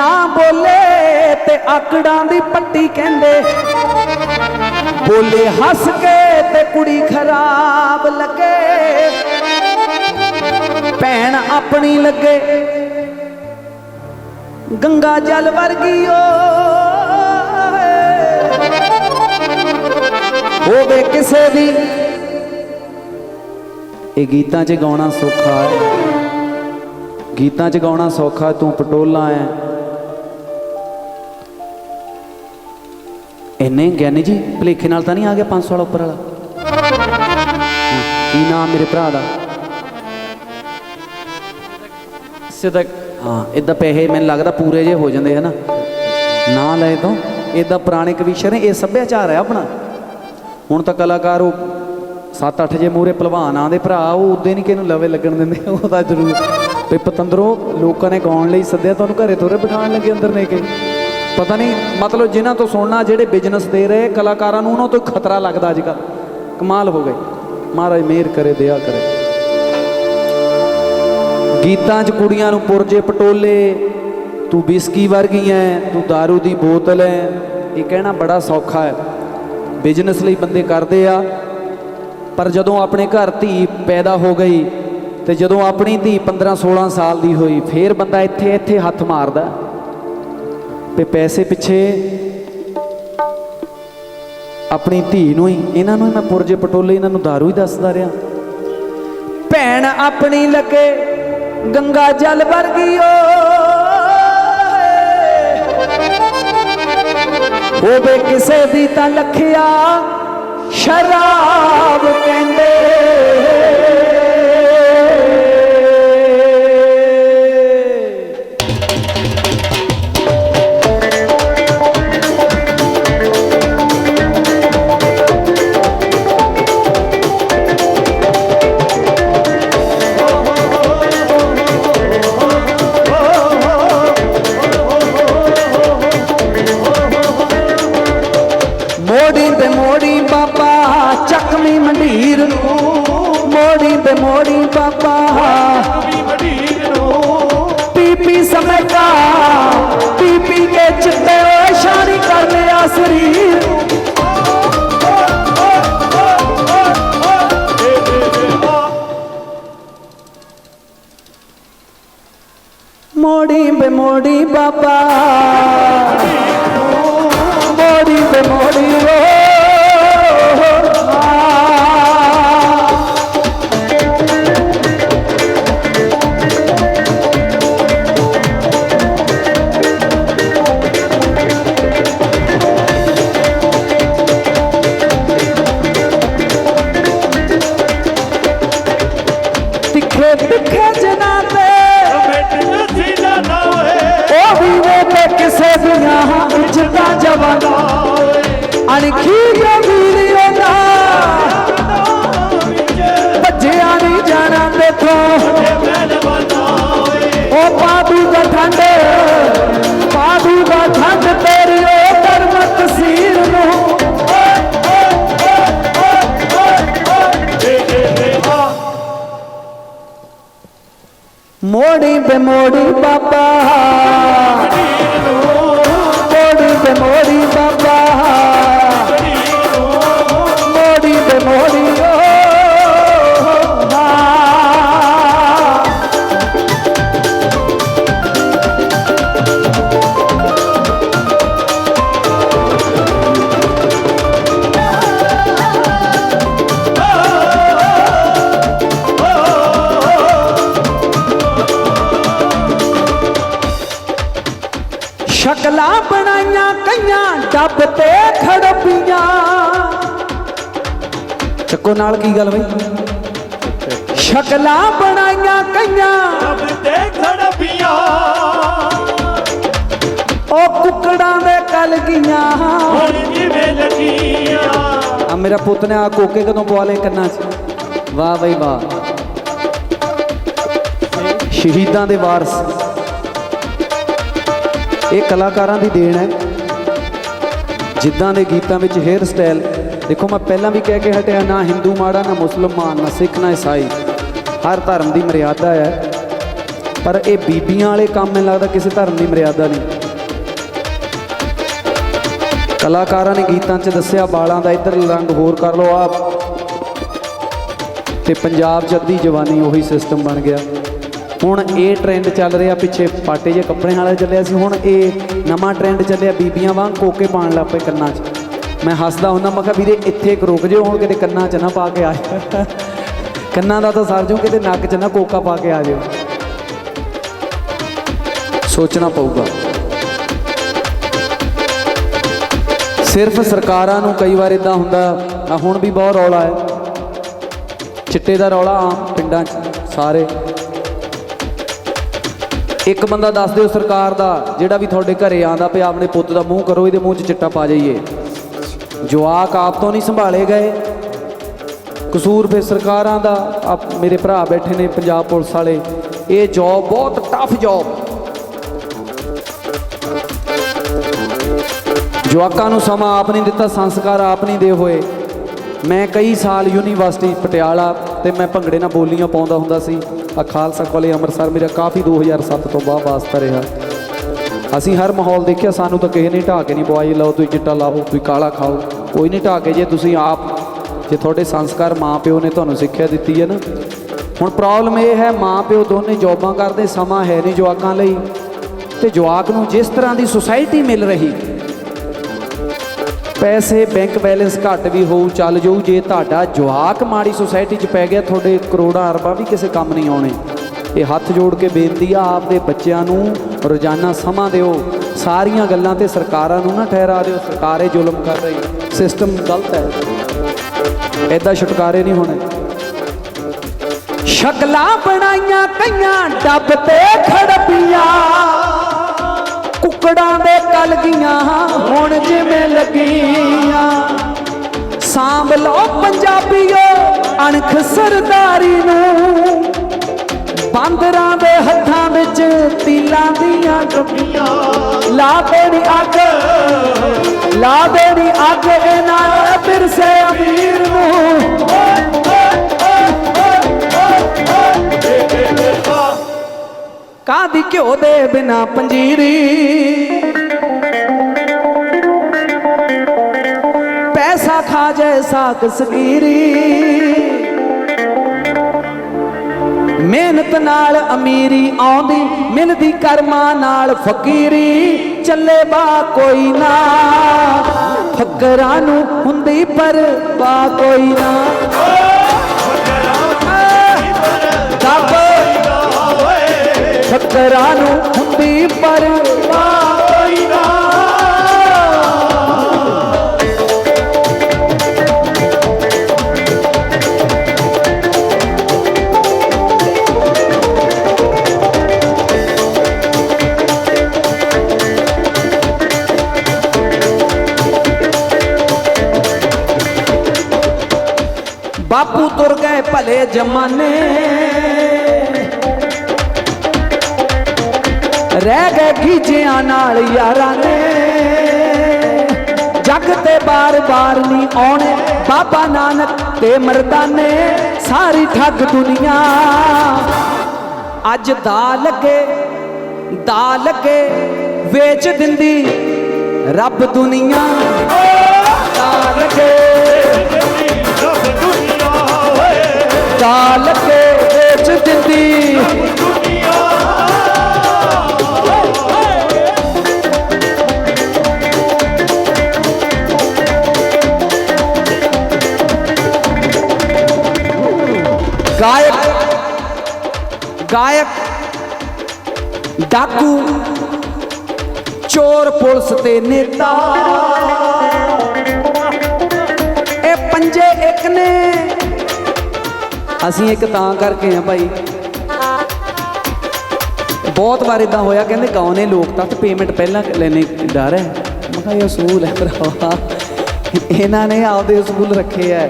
ਨਾ ਬੋਲੇ ਤੇ ਆਕੜਾਂ ਦੀ ਪੱਟੀ ਕਹਿੰਦੇ। ਬੋਲੇ ਹੱਸ ਕੇ ਤੇ ਕੁੜੀ ਖਰਾਬ ਲੱਗੇ। ਭੈਣ ਆਪਣੀ ਲੱਗੇ। ਗੰਗਾ ਜਲ ਵਰਗੀ ਓ ਹੋਵੇ ਕਿਸੇ ਦੀ। ਇਹ ਗੀਤਾਂ 'ਚ ਗਾਉਣਾ ਸੌਖਾ ਹੈ। ਗੀਤਾਂ 'ਚ ਗਾਉਣਾ ਸੌਖਾ ਤੂੰ ਪਟੋਲਾ ਹੈ ਇੰਨੇ ਗਿਆਨੀ ਜੀ, ਭਲੇਖੇ ਨਾਲ ਤਾਂ ਨਹੀਂ ਆ ਗਿਆ 500 ਵਾਲਾ ਉੱਪਰ ਵਾਲਾ? ਕੀ ਨਾਮ ਮੇਰੇ ਭਰਾ ਦਾ? ਸਿੱਧਕ ਹਾਂ ਇਦਾਂ ਪੈਸੇ ਮੈਨੂੰ ਲੱਗਦਾ ਪੂਰੇ ਜੇ ਹੋ ਜਾਂਦੇ, ਹਨਾ? ਨਾ ਲਏ ਤਾਂ ਇਦਾਂ ਪੁਰਾਣੇ ਕਵੀਸ਼ਰ ਨੇ, ਇਹ ਸੱਭਿਆਚਾਰ ਹੈ ਆਪਣਾ। ਹੁਣ ਤਾਂ ਕਲਾਕਾਰ ਉਹ 7-8 ਜੇ ਮੂਰੇ ਪਹਿਲਵਾਨ ਆਂਦੇ ਭਰਾ, ਉਹ ਉਦੋਂ ਨਹੀਂ ਕਿਹਨੂੰ ਲਵੇ ਲੱਗਣ ਦਿੰਦੇ, ਉਹ ਤਾਂ ਜ਼ਰੂਰ। ਵੀ ਪਤੰਦਰੋ, ਲੋਕਾਂ ਨੇ ਗਾਉਣ ਲਈ ਸੱਦਿਆ, ਤੁਹਾਨੂੰ ਘਰੇ ਤੋਰੇ ਬਿਠਾਉਣ ਲੱਗੇ ਅੰਦਰ ਨੇ ਕੇ। ਪਤਾ ਨਹੀਂ, ਮਤਲਬ ਜਿਨ੍ਹਾਂ ਤੋਂ ਸੁਣਨਾ, ਜਿਹੜੇ ਬਿਜ਼ਨਸ ਦੇ ਰਹੇ ਕਲਾਕਾਰਾਂ ਨੂੰ, ਉਹਨਾਂ ਤੋਂ ਖਤਰਾ ਲੱਗਦਾ ਅੱਜ ਕੱਲ੍ਹ ਕਮਾਲ ਹੋ ਗਈ। ਮਹਾਰਾਜ ਮਿਹਰ ਕਰੇ, ਦਇਆ ਕਰੇ। ਗੀਤਾਂ 'ਚ ਕੁੜੀਆਂ ਨੂੰ ਪੁਰਜੇ ਪਟੋਲੇ, ਤੂੰ ਬਿਸਕੀ ਵਰਗੀ ਐ, ਤੂੰ दारू ਦੀ ਬੋਤਲ ਐ। ਇਹ ਕਹਿਣਾ ਬੜਾ ਸੌਖਾ ਹੈ। ਬਿਜ਼ਨਸ ਲਈ ਬੰਦੇ ਕਰਦੇ ਆ, ਪਰ ਜਦੋਂ ਆਪਣੇ ਘਰ ਧੀ ਪੈਦਾ ਹੋ ਗਈ ਤੇ ਜਦੋਂ ਆਪਣੀ ਧੀ 15 16 ਸਾਲ ਦੀ ਹੋਈ, ਫੇਰ ਬੰਦਾ ਇੱਥੇ ਇੱਥੇ ਹੱਥ ਮਾਰਦਾ। ਤੇ ਪੈਸੇ ਪਿੱਛੇ ਆਪਣੀ ਧੀ ਨੂੰ ਹੀ, ਇਹਨਾਂ ਨੂੰ ਮੈਂ ਪੁਰਜੇ ਪਟੋਲੇ ਇਹਨਾਂ ਨੂੰ दारू ਹੀ ਦੱਸਦਾ ਰਿਹਾ। ਭੈਣ ਆਪਣੀ ਲੱਗੇ ਗੰਗਾ ਜਲ ਵਰਗੀ ਓ ਹੋਵੇ ਕਿਸੇ ਦੀ ਤਾਂ ਲਖਿਆ ਸ਼ਰਾਬ ਕਹਿੰਦੇ। ਤੇ ਮੋੜੀ ਬਾਬਾ ਪੀਪੀ ਸਮੇਕਾ ਪੀਪੀ ਕੇ ਚਿੱਤੇ ਸ਼ਾਨੀ ਕਰ ਲਿਆ ਸਰੀਰ। ਨੂੰ ਮੋੜੀ ਬੇ ਮੋੜੀ ਬਾਬਾ ਮੋੜੀ ਬੇ ਚੱਕੋ ਨਾਲ ਕੀ ਗੱਲ ਬਈ? ਸ਼ਕਲਾਂ ਬਣਾਈਆਂ ਕਈਆਂ ਉਹ ਕੁੱਕੜਾਂ ਦੇ ਕਲ ਗਈਆਂ। ਆ ਮੇਰਾ ਪੁੱਤ ਨੇ ਆ ਕੋਕੇ ਕਦੋਂ ਪਵਾ ਲਏ ਕੰਨਾਂ 'ਚ? ਵਾਹ ਬਈ ਵਾਹ। ਸ਼ਹੀਦਾਂ ਦੇ ਵਾਰਸ। ਇਹ ਕਲਾਕਾਰਾਂ ਦੀ ਦੇਣ ਹੈ। ਜਿੱਦਾਂ ਦੇ ਗੀਤਾਂ ਵਿੱਚ ਹੇਅਰ ਸਟਾਈਲ ਦੇਖੋ ਮੈਂ ਪਹਿਲਾਂ ਵੀ ਕਹਿ ਕੇ ਹਟਿਆ, ਨਾ ਹਿੰਦੂ ਮਾੜਾ, ਨਾ ਮੁਸਲਮਾਨ, ਨਾ ਸਿੱਖ, ਨਾ ਈਸਾਈ। ਹਰ ਧਰਮ ਦੀ ਮਰਿਆਦਾ ਹੈ। ਪਰ ਇਹ ਬੀਬੀਆਂ ਵਾਲੇ ਕੰਮ ਮੈਨੂੰ ਲੱਗਦਾ ਕਿਸੇ ਧਰਮ ਦੀ ਮਰਿਆਦਾ ਨਹੀਂ। ਕਲਾਕਾਰਾਂ ਨੇ ਗੀਤਾਂ 'ਚ ਦੱਸਿਆ ਬਾਲਾਂ ਦਾ ਇੱਧਰ ਰੰਗ ਹੋਰ ਕਰ ਲਓ ਆ ਤੇ ਪੰਜਾਬ 'ਚ ਅੱਧੀ ਜਵਾਨੀ ਉਹੀ ਸਿਸਟਮ ਬਣ ਗਿਆ। ਹੁਣ ਇਹ ਟ੍ਰੈਂਡ ਚੱਲ ਰਿਹਾ, ਪਿੱਛੇ ਪਾਟੇ ਜੇ ਕੱਪੜਿਆਂ ਵਾਲਾ ਚੱਲਿਆ ਸੀ, ਹੁਣ ਇਹ ਨਵਾਂ ਟ੍ਰੈਂਡ ਚੱਲਿਆ, ਬੀਬੀਆਂ ਵਾਂਗ ਕੋਕੇ ਪਾਣ ਲੱਗ ਪਏ ਕੰਨਾਂ 'ਚ। ਮੈਂ ਹੱਸਦਾ ਹੁੰਦਾ, ਮੈਂ ਕਿਹਾ ਵੀਰੇ ਇੱਥੇ ਇੱਕ ਰੁਕ ਜਿਓ, ਹੁਣ ਕਿਤੇ ਕੰਨਾਂ 'ਚ ਨਾ ਪਾ ਕੇ ਆ ਜਾਓ। ਕੰਨਾਂ ਦਾ ਤਾਂ ਸਰ ਜਾਊ, ਕਿਤੇ ਨੱਕ 'ਚ ਨਾ ਕੋਕਾ ਪਾ ਕੇ ਆ ਜਾਓ ਸੋਚਣਾ ਪਊਗਾ। ਸਿਰਫ ਸਰਕਾਰਾਂ ਨੂੰ ਕਈ ਵਾਰ ਇਦਾਂ ਹੁੰਦਾ, ਆ ਹੁਣ ਵੀ ਬਹੁਤ ਰੌਲਾ ਹੈ। ਚਿੱਟੇ ਦਾ ਰੌਲਾ ਆਮ ਪਿੰਡਾਂ 'ਚ, ਸਾਰੇ। ਇੱਕ ਬੰਦਾ ਦੱਸ ਦਿਓ ਸਰਕਾਰ ਦਾ, ਜਿਹੜਾ ਵੀ ਤੁਹਾਡੇ ਘਰੇ ਆਂਦਾ ਪਿਆ, ਆਪਣੇ ਪੁੱਤ ਦਾ ਮੂੰਹ ਕਰੋ, ਇਹਦੇ ਮੂੰਹ 'ਚ ਚਿੱਟਾ ਪਾ ਜਾਈਏ। ਜਵਾਕ ਆਪ ਤੋਂ ਨਹੀਂ ਸੰਭਾਲੇ ਗਏ। ਕਸੂਰ ਫਿਰ ਸਰਕਾਰਾਂ ਦਾ, ਆਪ ਮੇਰੇ ਭਰਾ ਬੈਠੇ ਨੇ ਪੰਜਾਬ ਪੁਲਿਸ ਵਾਲੇ। ਇਹ ਜੌਬ ਬਹੁਤ ਟਫ ਜੌਬ ਜਵਾਕਾਂ ਨੂੰ ਸਮਾਂ ਆਪ ਨਹੀਂ ਦਿੱਤਾ, ਸੰਸਕਾਰ ਆਪ ਨਹੀਂ ਦੇ ਹੋਏ। ਮੈਂ ਕਈ ਸਾਲ ਯੂਨੀਵਰਸਿਟੀ ਪਟਿਆਲਾ ਤੇ ਮੈਂ ਭੰਗੜੇ ਨਾਲ ਬੋਲੀਆਂ ਪਾਉਂਦਾ ਹੁੰਦਾ ਸੀ। ਆ ਖਾਲਸਾ ਕਾਲਜ ਅੰਮ੍ਰਿਤਸਰ ਮੇਰਾ ਕਾਫੀ 2007 ਤੋਂ ਬਾਅਦ ਵਾਸਤਾ ਰਿਹਾ। ਅਸੀਂ ਹਰ ਮਾਹੌਲ ਦੇਖਿਆ, ਸਾਨੂੰ ਤਾਂ ਕਿਸੇ ਨੇ ਢਾਹ ਕੇ ਨਹੀਂ ਪਵਾਈ, ਲਓ ਤੁਸੀਂ ਚਿੱਟਾ ਲਾਓ, ਤੁਸੀਂ ਕਾਲਾ ਖਾਓ। ਕੋਈ ਨਹੀਂ ਢਾਹ ਕੇ ਜੇ ਤੁਸੀਂ ਆਪ, ਜੇ ਤੁਹਾਡੇ ਸੰਸਕਾਰ ਮਾਂ ਪਿਓ ਨੇ ਤੁਹਾਨੂੰ ਸਿੱਖਿਆ ਦਿੱਤੀ ਹੈ ਨਾ। ਹੁਣ ਪ੍ਰੋਬਲਮ ਇਹ ਹੈ, ਮਾਂ ਪਿਓ ਦੋਨੇ ਜੌਬਾਂ ਕਰਦੇ, ਸਮਾਂ ਹੈ ਨਹੀਂ ਜਵਾਕਾਂ ਲਈ। ਤੇ ਜਵਾਕ ਨੂੰ ਜਿਸ ਤਰ੍ਹਾਂ ਦੀ ਸੁਸਾਇਟੀ ਮਿਲ ਰਹੀ, ਪੈਸੇ ਬੈਂਕ ਬੈਲੈਂਸ ਘੱਟ ਵੀ ਹੋਊ, ਚੱਲ ਜਾਊ, ਜੇ ਤੁਹਾਡਾ ਜਵਾਕ ਮਾੜੀ ਸੁਸਾਇਟੀ 'ਚ ਪੈ ਗਿਆ, ਤੁਹਾਡੇ ਕਰੋੜਾਂ ਅਰਬਾਂ ਵੀ ਕਿਸੇ ਕੰਮ ਨਹੀਂ ਆਉਣੇ। ਇਹ ਹੱਥ ਜੋੜ ਕੇ ਬੇਨਤੀ ਆ ਆਪਦੇ ਬੱਚਿਆਂ ਨੂੰ ਰੋਜ਼ਾਨਾ ਸਮਾਂ ਦਿਓ। ਸਾਰੀਆਂ ਗੱਲਾਂ ਤੇ ਸਰਕਾਰਾਂ ਨੂੰ ਨਾ ਠਹਿਰਾ ਦਿਓ। ਸਰਕਾਰੇ ਜ਼ੁਲਮ ਕਰ ਰਹੀ ਸਿਸਟਮ ਗਲਤ ਹੈ। ਐਦਾਂ ਛੁਟਕਾਰੇ ਨਹੀਂ ਹੋਣੇ। ਸ਼ਕਲਾਂ ਬਣਾਈਆਂ ਕਈਆਂ ਡੱਬ ਤੇ ਖੜਪੀਆਂ। ਕੁੱਕੜਾਂ ਦੇ ਕਲ ਗਈਆਂ ਹੁਣ ਜਿਵੇਂ ਲੱਗੀਆਂ। ਸਾਂਭ ਲਓ ਪੰਜਾਬੀਓ ਅਣਖ ਸਰਦਾਰੀ ਨੂੰ। ਬਾਂਦਰਾਂ ਦੇ ਹੱਥਾਂ ਵਿੱਚ ਤੀਲਾਂ ਦੀਆਂ ਟੁੱਟੀਆਂ ਲਾ ਦੇਣੀ ਅੱਗ, ਲਾ ਦੇਣੀ ਅੱਗ ਇਹਨਾਂ ਬਿਰਸੇ ਅਮੀਰ ਨੂੰ। ਕਾਦੀ ਘਿਓ ਦੇ ਬਿਨਾ ਪੰਜੀਰੀ? ਪੈਸਾ ਖਾ ਜੈਸਾ ਕਸਗੀਰੀ ਮਿਹਨਤ ਨਾਲ ਅਮੀਰੀ ਆਉਂਦੀ, ਮਿਹਨਤੀ ਕਰਮਾਂ ਨਾਲ ਫਕੀਰੀ, ਚੱਲੇ ਬਾ ਕੋਈ ਨਾ। ਫਕਰਾਂ ਨੂੰ ਹੁੰਦੀ ਪਰ ਬਾ ਕੋਈ ਨਾ। ਦੱਬ ਫਕਰਾਂ ਨੂੰ ਹੁੰਦੀ ਪਰ ਬਾ ਬਾਪੂ ਤੁਰ ਗਏ ਭਲੇ ਜਮਾਨੇ। ਰਹਿ ਗਏ ਖੀਜਿਆਂ ਨਾਲ ਯਾਰਾਂ ਨੇ। ਜੱਗ ਤੇ ਬਾਰ-ਬਾਰ ਨਹੀਂ ਆਉਣੇ। ਬਾਬਾ ਨਾਨਕ ਤੇ ਮਰਦਾਨੇ ਸਾਰੀ ਠੱਗ ਦੁਨੀਆ। ਅੱਜ ਦਾ ਲੱਗੇ ਦਾ ਲੱਗੇ ਵੇਚ ਦਿੰਦੀ ਰੱਬ ਦੁਨੀਆ। ਦਾ ਲੱਗੇ ਦਾ ਲੱਗੇ ਵੇਚ ਦਿੰਦੀ ਗਾਇਕ ਗਾਇਕ ਡਾਕੂ ਚੋਰ ਪੁਲਿਸ ਤੇ ਨੇਤਾ। ਅਸੀਂ ਇੱਕ ਤਾਂ ਕਰਕੇ ਆ ਭਾਈ। ਬਹੁਤ ਵਾਰ ਇਦਾਂ ਹੋਇਆ, ਕਹਿੰਦੇ ਗਾਉਨੇ ਲੋਕ ਤਾਂ ਪੇਮੈਂਟ ਪਹਿਲਾਂ ਲੈਣੇ ਡਰ ਹੈ। ਮੈਂ ਕਿਹਾ, ਇਹ ਅਸੂਲ ਹੈ ਭਰਾਵਾ। ਇਹਨਾਂ ਨੇ ਆਪਦੇ ਅਸੂਲ ਰੱਖੇ ਐ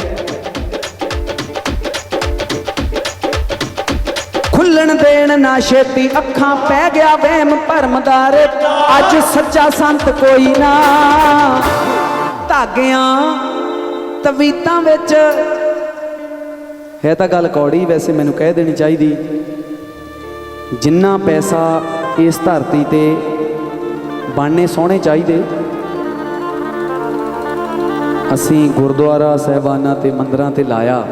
ਖੁੱਲਣ ਦੇਣ ਨਾ ਛੇਤੀ ਅੱਖਾਂ ਪੈ ਗਿਆ ਵਹਿਮ ਭਰਮਦਾਰ। ਅੱਜ ਸੱਚਾ ਸੰਤ ਕੋਈ ਨਾ। ਧਾਗਿਆਂ ਤਵੀਤਾਂ ਵਿੱਚ ਹੈ ਤਾਂ ਗੱਲ ਕੌੜੀ ਵੈਸੇ ਮੈਨੂੰ ਕਹਿ ਦੇਣੀ ਚਾਹੀਦੀ। ਜਿੰਨਾ ਪੈਸਾ ਇਸ ਧਰਤੀ ਤੇ ਬਣਨੇ ਸੋਹਣੇ ਚਾਹੀਦੇ, ਅਸੀਂ ਗੁਰਦੁਆਰਾ ਸਹਿਬਾਨਾਂ ਤੇ ਮੰਦਰਾਂ ਤੇ ਲਾਇਆ।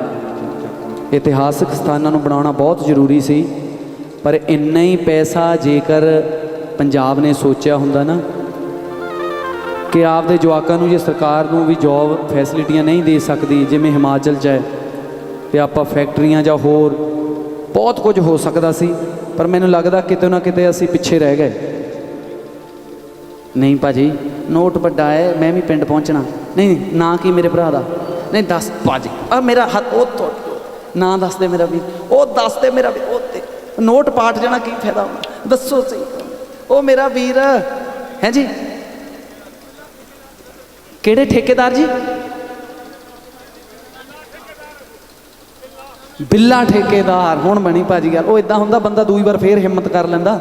ਇਤਿਹਾਸਕ ਸਥਾਨਾਂ ਨੂੰ ਬਣਾਉਣਾ ਬਹੁਤ ਜ਼ਰੂਰੀ ਸੀ, ਪਰ ਇੰਨਾ ਹੀ ਪੈਸਾ ਜੇਕਰ ਪੰਜਾਬ ਨੇ ਸੋਚਿਆ ਹੁੰਦਾ ਨਾ, ਕਿ ਆਪਦੇ ਜਵਾਕਾਂ ਨੂੰ ਜੇ ਸਰਕਾਰ ਨੂੰ ਵੀ ਜੌਬ ਫੈਸਿਲਿਟੀਆਂ ਨਹੀਂ ਦੇ ਸਕਦੀ, ਜਿਵੇਂ ਹਿਮਾਚਲ 'ਚ ਹੈ। ਤੇ ਆਪਾਂ ਫੈਕਟਰੀਆਂ ਜਾਂ ਹੋਰ ਬਹੁਤ ਕੁਝ ਹੋ ਸਕਦਾ ਸੀ, ਪਰ ਮੈਨੂੰ ਲੱਗਦਾ ਕਿਤੇ ਨਾ ਕਿਤੇ ਅਸੀਂ ਪਿੱਛੇ ਰਹਿ ਗਏ। ਨਹੀਂ ਭਾਜੀ, ਨੋਟ ਵੱਡਾ ਹੈ, ਮੈਂ ਵੀ ਪਿੰਡ ਪਹੁੰਚਣਾ। ਨਹੀਂ, ਨਾ ਕੀ ਮੇਰੇ ਭਰਾ ਦਾ? ਨਹੀਂ, ਦੱਸ ਭਾਜੀ, ਆ ਮੇਰਾ ਹੱਥ ਉਹ ਤੋਂ ਨਾ ਦੱਸ ਦੇ ਮੇਰਾ ਵੀ ਉਹ ਦੱਸ ਦੇ ਮੇਰਾ ਵੀ ਉਹ ਤੇ ਨੋਟ ਪਾਟ ਜਾਣਾ ਕੀ ਫਾਇਦਾ ਹੋਣਾ ਦੱਸੋ ਸਹੀ। ਉਹ ਮੇਰਾ ਵੀਰ, ਹੈ ਜੀ? ਕਿਹੜੇ ਠੇਕੇਦਾਰ ਜੀ? ਬਿੱਲਾ ਠੇਕੇਦਾਰ, ਹੁਣ ਬਣੀ ਭਾਜੀ ਗੱਲ। ਉਹ ਇਦਾਂ ਹੁੰਦਾ, ਬੰਦਾ ਦੂਈ ਵਾਰ ਫੇਰ ਹਿੰਮਤ ਕਰ ਲੈਂਦਾ।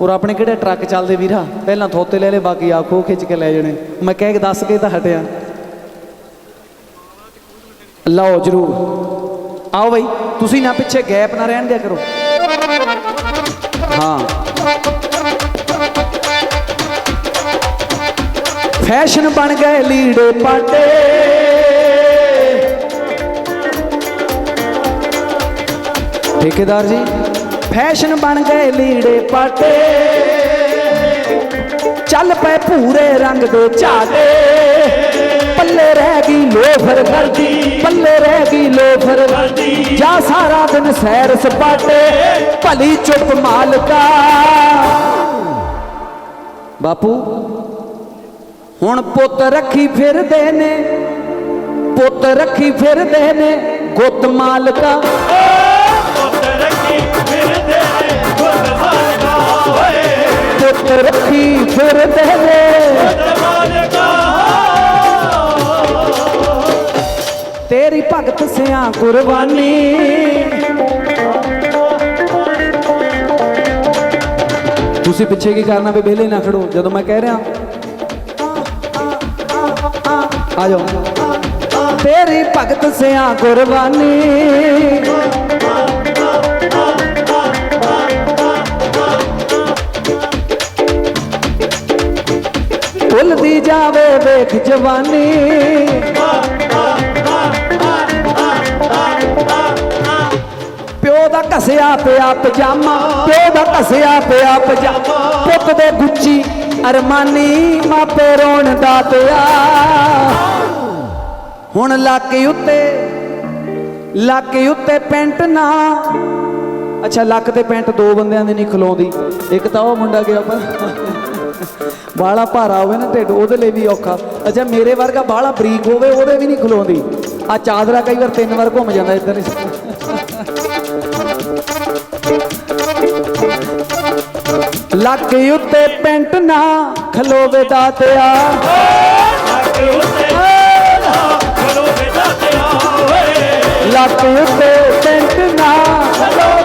ਔਰ ਆਪਣੇ ਕਿਹੜੇ ਟਰੱਕ ਚੱਲਦੇ ਵੀਰਾ? ਪਹਿਲਾਂ ਥੋਤੇ ਲੈ ਲੈ, ਬਾਕੀ ਆਖੋ ਖਿੱਚ ਕੇ ਲੈ ਜਾਣੇ। ਮੈਂ ਕਹਿ ਕੇ ਦੱਸ ਕੇ ਤਾਂ ਹਟਿਆ। ਲਓ, ਜਰੂਰ। ਆਓ ਬਈ, ਤੁਸੀਂ ਨਾ ਪਿੱਛੇ ਗੈਪ ਨਾ ਰਹਿਣ ਦਿਆ ਕਰੋ। ਹਾਂ। ਫੈਸ਼ਨ ਬਣ ਗਏ ਲੀੜੇ ਪਾਟੇ। ਠੇਕੇਦਾਰ ਜੀ? ਫੈਸ਼ਨ ਬਣ ਗਏ ਲੀੜੇ ਪਾਟੇ। ਚੱਲ ਪਏ ਭੂਰੇ ਰੰਗ ਦੇ ਝਾੜੇ ਪੱਲੇ ਰਹਿ ਗਈ ਲੋਫਰ ਕਰਦੀ ਪੱਲੇ ਰਹਿ ਗਈ ਲੋਫਰ ਕਰਦੀ ਜਾ ਸਾਰਾ ਦਿਨ ਸੈਰ ਸਪਾਟੇ। ਭਲੀ ਚੁੱਪ ਮਾਲਕਾ। ਬਾਪੂ? ਹੁਣ ਪੁੱਤ ਰੱਖੀ ਫਿਰਦੇ ਨੇ। ਪੁੱਤ ਰੱਖੀ ਫਿਰਦੇ ਨੇ ਗੁੱਤ ਮਾਲਕਾ। ਪੁੱਤ ਪੁੱਤ ਰੱਖੀ ਫਿਰਦੇ ਨੇ ਤੇਰੀ ਭਗਤ ਸਿਆਂ ਕੁਰਬਾਨੀ ਤੁਸੀਂ ਪਿੱਛੇ ਕੀ ਕਰਨਾ ਵੀ ਵਿਹਲੇ ਨਾ ਖੜੋ, ਜਦੋਂ ਮੈਂ ਕਹਿ ਰਿਹਾ। ਆ ਜਾਓ। ਤੇਰੀ ਭਗਤ ਸਿਆਂ ਕੁਰਬਾਨੀ ਭੁੱਲਦੀ ਜਾਵੇ ਵੇਖ ਜਵਾਨੀ। ਪਿਓ ਦਾ ਘਸਿਆ ਪਿਆ ਪਜਾਮਾ, ਪਿਓ ਦਾ ਘਸਿਆ ਪਿਆ ਪਜਾਮਾ, ਪੁੱਤ ਦੇ ਗੁੱਚੀ ਅਰਮਾਨੀ, ਮਾਪੇ ਰੋਣ ਦਾ ਪਿਆ ਹੁਣ ਲਾਕੇ ਉੱਤੇ ਲਾਕੇ ਉੱਤੇ ਪੈਂਟ ਨਾ। ਅੱਛਾ, ਲੱਕ ਤੇ ਪੈਂਟ ਦੋ ਬੰਦਿਆਂ ਦੀ ਨਹੀਂ ਖਲੋਂਦੀ। ਇੱਕ ਤਾਂ ਉਹ ਮੁੰਡਾ ਗਿਆ ਪਰ। ਬਾਲਾ ਭਾਰਾ ਹੋਵੇ ਨਾ ਢਿੱਡ, ਉਹਦੇ ਲਈ ਵੀ ਔਖਾ। ਅੱਛਾ, ਮੇਰੇ ਵਰਗਾ ਬਾਲਾ ਬਰੀਕ ਹੋਵੇ, ਉਹਦੇ ਵੀ ਨਹੀਂ ਖਲੋਂਦੀ। ਆ ਚਾਦਰਾ ਕਈ ਵਾਰ ਤਿੰਨ ਵਾਰ ਘੁੰਮ ਜਾਂਦਾ ਇੱਧਰ। ਲੱਕ ਉੱਤੇ ਪੈਂਟ ਨਾ ਖਲੋਵੇ ਦਾਤਿਆ। ਲੱਕ ਉੱਤੇ ਚਲੋ ਬੇਟਾ ਤੇ ਲੱਕ ਉੱਤੇ ਪੈਂਟ ਨਾ ਚਲੋ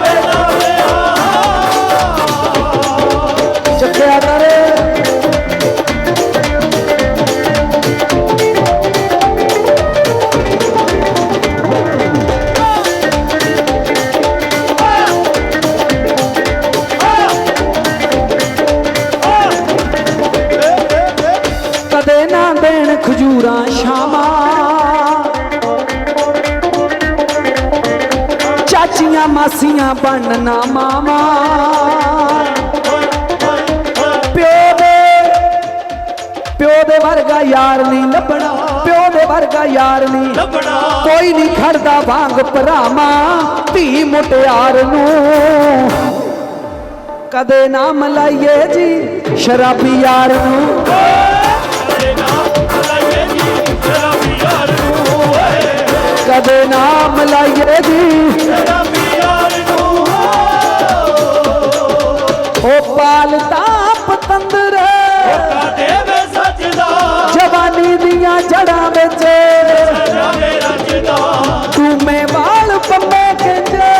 ਬਣਨਾ ਮਾਮਾ ਪਿਓ ਦੇ ਪਿਓ ਦੇ ਵਰਗਾ ਯਾਰ ਨਹੀਂ ਲੱਭਣਾ। ਪਿਓ ਦੇ ਵਰਗਾ ਯਾਰ ਨਹੀਂ ਲੱਭਣਾ। ਕੋਈ ਨਹੀਂ ਖੜਦਾ ਵਾਂਗ ਭਰਾਵਾਂ, ਧੀ ਮੁਟਿਆਰ ਨੂੰ। ਕਦੇ ਨਾ ਮਲਾਈਏ ਜੀ ਸ਼ਰਾਬੀ ਯਾਰ ਨੂੰ ਨਾਮ ਲਾਈਏ ਜੀ ਸ਼ਰਾਬੀ ਯਾਰ ਨੂੰ। ਕਦੇ ਨਾ ਮਲਾਈਏ ਜੀ ਪਾਲਤਾ ਪਤੰਦਰ ਸੱਜਦਾ ਜਵਾਨੀ ਦੀਆਂ ਜੜਾਂ ਵਿੱਚ। ਜਾਵੇ ਰੱਜਦਾ ਤੂੰ ਮੈਂ ਵਾਲ ਪੰਮੇ ਕਹਿੰਦੇ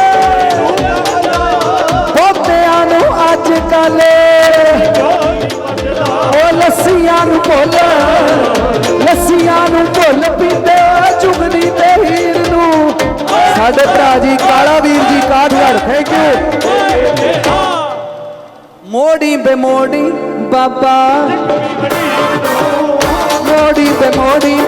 ਪੋਤਿਆਂ ਨੂੰ ਅੱਜ ਕੱਲ ਉਹ ਲੱਸੀਆਂ ਨੂੰ ਭੁੱਲ। ਲੱਸੀਆਂ ਨੂੰ ਭੁੱਲ ਪੀਂਦੇ ਚੁਗਲੀ ਤੇ ਹੀਰ ਨੂੰ। ਸਾਡੇ ਭਰਾ ਜੀ ਕਾਲਾ ਵੀਰ ਜੀ ਕਾਠਗੜ੍ਹ ਥੈਂਕ ਯੂ ਮੋੜੀ ਬੇ ਮੋੜੀ ਬਾਬਾ। ਮੋੜੀ ਬੇ ਮੋੜੀ